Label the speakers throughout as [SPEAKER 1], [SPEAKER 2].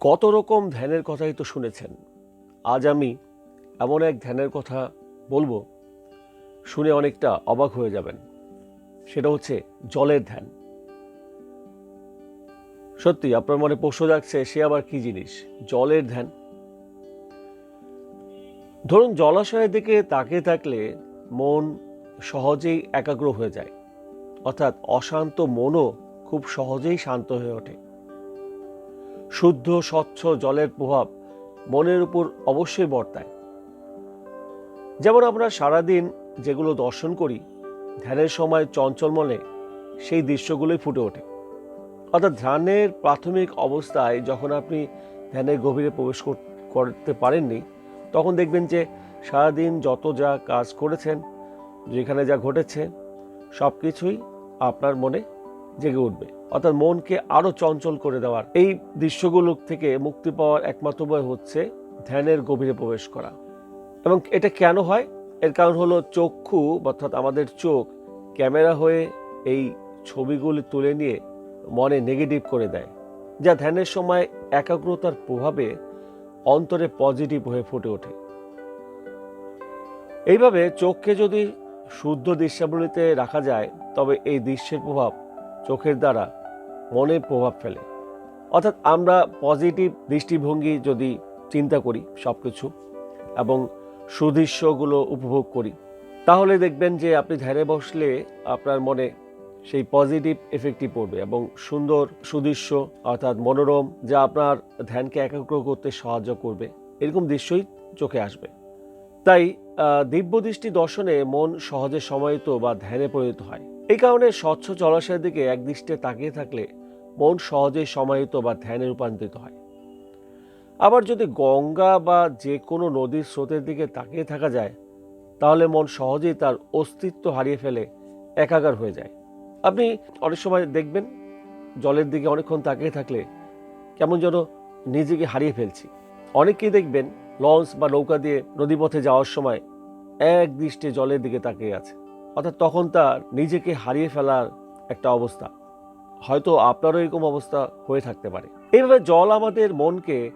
[SPEAKER 1] কত রকম ধ্যানের কথাই তো শুনেছেন। আজ আমি এমন এক ধ্যানের কথা বলব, শুনে অনেকটা অবাক হয়ে যাবেন। সেটা হচ্ছে জলের ধ্যান। সত্যি, আপনার মনে প্রশ্ন যাচ্ছে সে আবার কি জিনিস? জলের ধ্যান? ধরুন, জলাশয়ের দিকে তাকিয়ে থাকলে মন সহজেই একাগ্র হয়ে যায়। অর্থাৎ অশান্ত মনও খুব সহজেই শান্ত হয়ে ওঠে। শুদ্ধ, স্বচ্ছ জলের প্রভাব মনের উপর অবশ্যই বর্তায়। যেমন আমরা সারাদিন যেগুলো দর্শন করি, ধ্যানের সময় চঞ্চল মনে সেই দৃশ্যগুলোই ফুটে ওঠে। অর্থাৎ ধ্যানের প্রাথমিক অবস্থায় যখন আপনি ধ্যানের গভীরে প্রবেশ করতে পারেননি, তখন দেখবেন যে সারাদিন যত যা কাজ করেছেন, যেখানে যা ঘটেছে সব কিছুই আপনার মনে জেগে উঠবে। অর্থাৎ মনকে আরও চঞ্চল করে দেওয়ার। এই দৃশ্যগুলো থেকে মুক্তি পাওয়ার একমাত্র উপায় হচ্ছে ধ্যানের গভীরে প্রবেশ করা। এবং এটা কেন হয়? এর কারণ হলো চক্ষু, অর্থাৎ আমাদের চোখ, ক্যামেরা হয়ে এই ছবিগুলি তুলে নিয়ে মনে নেগেটিভ করে দেয়, যা ধ্যানের সময় একাগ্রতার প্রভাবে অন্তরে পজিটিভ হয়ে ফুটে ওঠে। এইভাবে চোখকে যদি শুদ্ধ দৃশ্যাবলীতে রাখা যায়, তবে এই দৃশ্যের প্রভাব চোখের দ্বারা মনে প্রভাব ফেলে। অর্থাৎ আমরা পজিটিভ দৃষ্টিভঙ্গি যদি চিন্তা করি সব কিছু এবং সুদৃশ্যগুলো উপভোগ করি, তাহলে দেখবেন যে আপনি ধ্যানে বসলে আপনার মনে সেই পজিটিভ এফেক্টই পড়বে এবং সুন্দর সুদৃশ্য অর্থাৎ মনোরম যা আপনার ধ্যানকে একাগ্র করতে সাহায্য করবে, এরকম দৃশ্যই চোখে আসবে। তাই দিব্য দৃষ্টি দর্শনে মন সহজে সমাহিত বা ধ্যানে পরিণত হয়। এই কারণে স্বচ্ছ জলাশয়ের দিকে এক দৃষ্টে তাকিয়ে থাকলে মন সহজেই সমাহিত বা ধ্যানে রূপান্তরিত হয়। আবার যদি গঙ্গা বা যে কোনো নদীর স্রোতের দিকে তাকিয়ে থাকা যায়, তাহলে মন সহজেই তার অস্তিত্ব হারিয়ে ফেলে, একাকার হয়ে যায়। আপনি অনেক সময় দেখবেন, জলের দিকে অনেকক্ষণ তাকিয়ে থাকলে কেমন যেন নিজেকে হারিয়ে ফেলছি। অনেকেই দেখবেন, লঞ্চ বা নৌকা দিয়ে নদীপথে যাওয়ার সময় এক দৃষ্টে জলের দিকে তাকিয়ে আছে। অর্থাৎ তখন তার নিজেকে হারিয়ে ফেলার একটা অবস্থা। হয়তো আপনারও এরকম অবস্থা হয়ে থাকতে পারে। এইভাবে জল আমাদের মনকে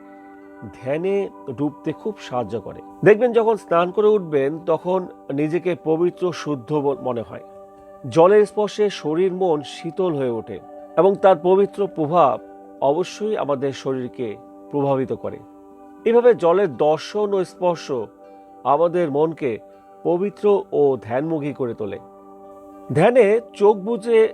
[SPEAKER 1] ধ্যানে ডুবতে খুব সাহায্য করে। দেখবেন যখন স্নান করে উঠবেন, তখন নিজেকে পবিত্র, শুদ্ধ মনে হয়। জলের স্পর্শে শরীর মন শীতল হয়ে ওঠে এবং তার পবিত্র প্রভাব অবশ্যই আমাদের শরীরকে প্রভাবিত করে। এভাবে জলের দর্শন ও স্পর্শ আমাদের মনকে পবিত্র ও ধ্যানমুখী করে তোলে। ধ্যানে চোখ বুজে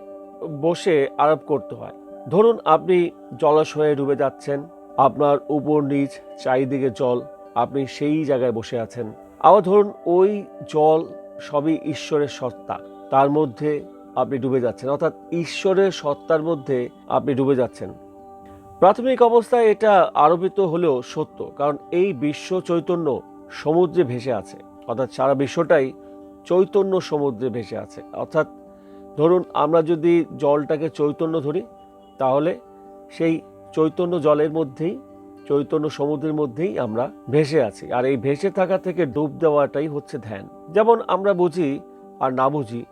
[SPEAKER 1] বসে আরোপ করতে হয়। ধরুন আপনি জলাশয়ে ডুবে যাচ্ছেন, আপনার উপর নিচ চারিদিকে জল, আপনি সেই জায়গায় বসে আছেন। আবার ধরুন ওই জল সবই ঈশ্বরের সত্তা, তার মধ্যে আপনি ডুবে যাচ্ছেন, অর্থাৎ ঈশ্বরের সত্তার মধ্যে আপনি ডুবে যাচ্ছেন। প্রাথমিক অবস্থায় এটা আরোপিত হলেও সত্য, কারণ এই বিশ্ব চৈতন্য সমুদ্রে ভেসে আছে। অর্থাৎ সারা বিশ্বটাই চৈতন্য সমুদ্রে ভেসে আছে। অর্থাৎ ধরুন আমরা যদি জলটাকে চৈতন্য ধরি, তাহলে সেই চৈতন্য জলের মধ্যেই, চৈতন্য সমুদ্রের মধ্যেই আমরা ভেসে আছি। আর এই ভেসে থাকা থেকে ডুব দেওয়াটাই হচ্ছে ধ্যান। যেমন আমরা বুঝি আর না বুঝি,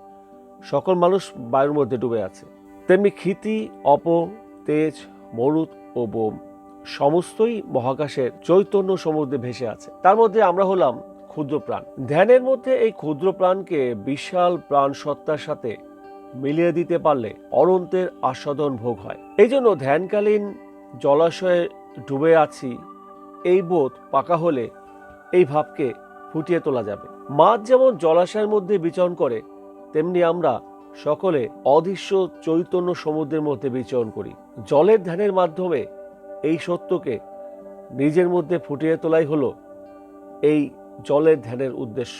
[SPEAKER 1] সকল মানুষ বায়ুর মধ্যে ডুবে আছে। তেমনি ক্ষিতি, অপ, তেজ, মরুদ ও বোম সমস্তই মহাকাশের চৈতন্য সমুদ্রে ভেসে আছে। তার মধ্যে আমরা হলাম ক্ষুদ্র প্রাণ। ধ্যানের মধ্যে এই ক্ষুদ্র প্রাণকে বিশাল প্রাণ সত্তার সাথে মিলিয়ে দিতে পারলে অনন্তের আস্বাদন ভোগ হয়। এই জন্য ধ্যানকালীন জলাশয়ে ডুবে আছি, এই বোধ পাকা হলে এই ভাবকে ফুটিয়ে তোলা যাবে। মাছ যেমন জলাশয়ের মধ্যে বিচরণ করে, তেমনি আমরা সকলে অদৃশ্য চৈতন্য সমুদ্রের মধ্যে বিচরণ করি। জলের ধ্যানের মাধ্যমে এই সত্যকে নিজের মধ্যে ফুটিয়ে তোলাই হলো এই জলের ধ্যানের উদ্দেশ্য।